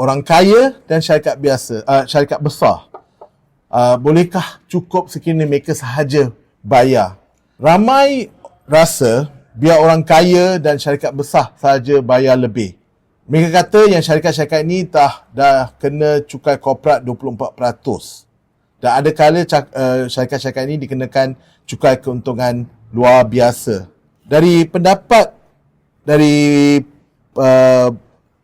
orang kaya dan syarikat biasa, uh, syarikat besar. Uh, bolehkah cukup sekiranya mereka sahaja bayar? Ramai rasa biar orang kaya dan syarikat besar sahaja bayar lebih. Mereka kata yang syarikat-syarikat ini dah dah kena cukai korporat 24%. Dan ada kala uh, syarikat-syarikat ini dikenakan cukai keuntungan luar biasa. Dari pendapat dari uh,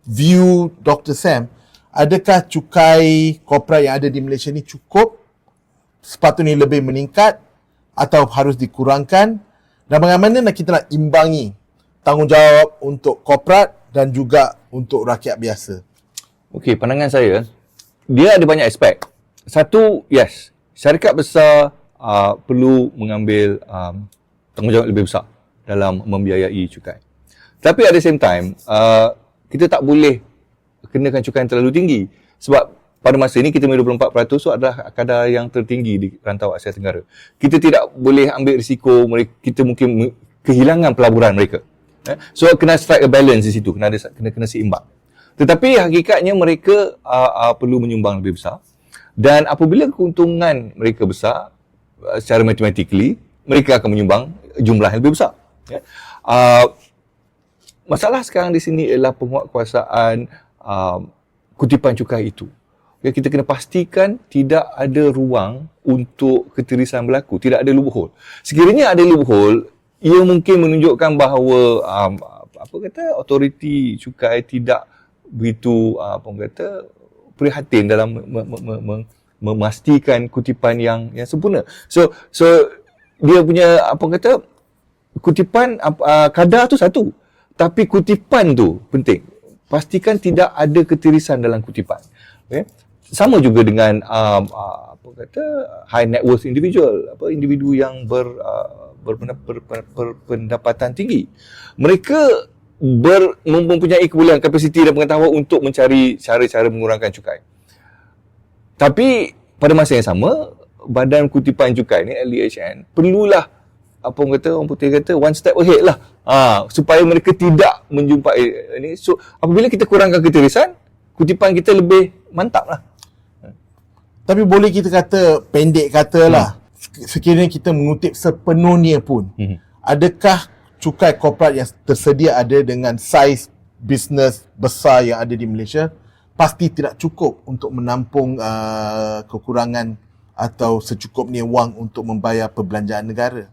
view Dr. Sam, adakah cukai korporat yang ada di Malaysia ni cukup? Sepatutnya lebih meningkat atau harus dikurangkan? Dan bagaimana nak kita nak imbangi tanggungjawab untuk korporat dan juga untuk rakyat biasa? Okey, pandangan saya, dia ada banyak aspek. Satu, yes, syarikat besar uh, perlu mengambil um, tanggungjawab lebih besar dalam membiayai cukai. Tapi at the same time, uh, kita tak boleh kenakan cukai yang terlalu tinggi. Sebab pada masa ini kita 24% tu adalah kadar yang tertinggi di rantau Asia Tenggara. Kita tidak boleh ambil risiko mereka, kita mungkin kehilangan pelaburan mereka. Eh? So kena strike a balance di situ, kena ada kena kena seimbang. Tetapi hakikatnya mereka uh, uh, perlu menyumbang lebih besar dan apabila keuntungan mereka besar uh, secara matematically mereka akan menyumbang jumlah yang lebih besar. Uh, masalah sekarang di sini ialah penguatkuasaan uh, kutipan cukai itu. Ya, kita kena pastikan tidak ada ruang untuk ketirisan berlaku, tidak ada loophole. Sekiranya ada loophole, ia mungkin menunjukkan bahawa um, apa kata autoriti cukai tidak begitu uh, apa kata prihatin dalam memastikan kutipan yang yang sempurna. So so dia punya apa kata kutipan uh, kadar tu satu tapi kutipan tu penting. Pastikan tidak ada ketirisan dalam kutipan. Okay? Sama juga dengan um, uh, apa kata high net worth individual, apa individu yang ber, uh, berpendapatan tinggi. Mereka ber, mempunyai kebolehan kapasiti dan pengetahuan untuk mencari cara-cara mengurangkan cukai. Tapi pada masa yang sama, Badan Kutipan Cukai ni LDHN perlulah apa orang kata orang putih kata one step ahead lah ha, supaya mereka tidak menjumpai ini so apabila kita kurangkan ketirisan kutipan kita lebih mantap lah tapi boleh kita kata pendek kata lah hmm. sekiranya kita mengutip sepenuhnya pun hmm. adakah cukai korporat yang tersedia ada dengan saiz bisnes besar yang ada di Malaysia pasti tidak cukup untuk menampung uh, kekurangan atau secukupnya wang untuk membayar perbelanjaan negara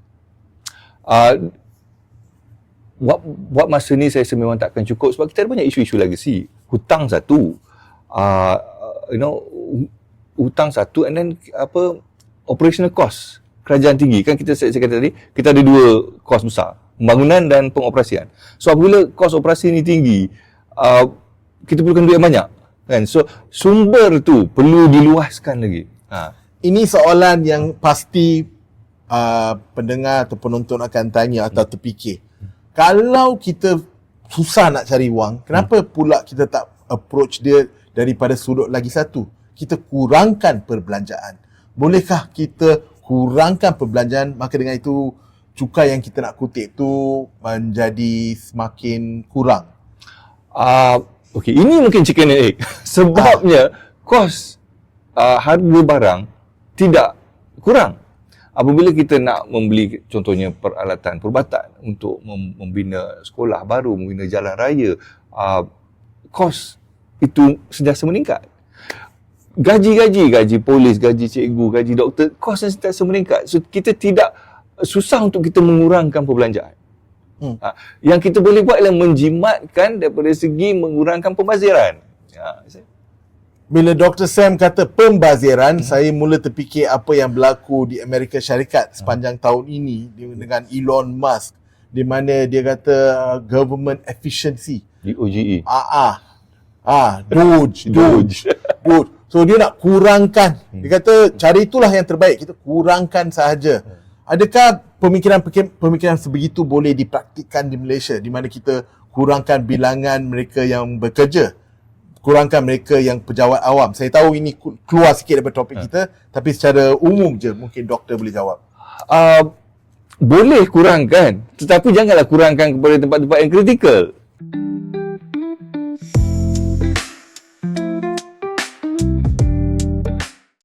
uh, buat, buat masa ni saya memang takkan cukup sebab kita ada banyak isu-isu legacy. Hutang satu. Uh, you know hutang satu and then apa operational cost. Kerajaan tinggi. Kan kita saya, saya kata tadi kita ada dua kos besar. Pembangunan dan pengoperasian. So apabila kos operasi ni tinggi uh, kita perlukan duit banyak. Kan? So sumber tu perlu diluaskan lagi. Ha. ini soalan yang pasti uh, pendengar atau penonton akan tanya atau terfikir kalau kita susah nak cari wang kenapa pula kita tak approach dia daripada sudut lagi satu? Kita kurangkan perbelanjaan. Bolehkah kita kurangkan perbelanjaan? Maka dengan itu cukai yang kita nak kutip tu menjadi semakin kurang. Uh, okey ini mungkin chicken and egg. Sebabnya kos uh, harga barang tidak kurang apabila kita nak membeli contohnya peralatan perubatan untuk membina sekolah baru, membina jalan raya, uh, kos itu sentiasa meningkat. Gaji-gaji, gaji polis, gaji cikgu, gaji doktor, kos yang sentiasa meningkat. So, kita tidak susah untuk kita mengurangkan perbelanjaan. Hmm. Uh, yang kita boleh buat adalah menjimatkan daripada segi mengurangkan pembaziran. Ya, bila Dr. Sam kata pembaziran, hmm. saya mula terfikir apa yang berlaku di Amerika Syarikat sepanjang hmm. tahun ini dengan Elon Musk di mana dia kata uh, government efficiency. DOGE. Ah ah. Ah, Doge, Doge. Doge. So dia nak kurangkan. Hmm. Dia kata cara itulah yang terbaik. Kita kurangkan sahaja. Hmm. Adakah pemikiran pemikiran sebegitu boleh dipraktikkan di Malaysia di mana kita kurangkan bilangan mereka yang bekerja? Kurangkan mereka yang pejabat awam. Saya tahu ini keluar sikit daripada topik ha. kita, tapi secara umum je mungkin doktor boleh jawab. Uh, boleh kurangkan, tetapi janganlah kurangkan kepada tempat-tempat yang kritikal.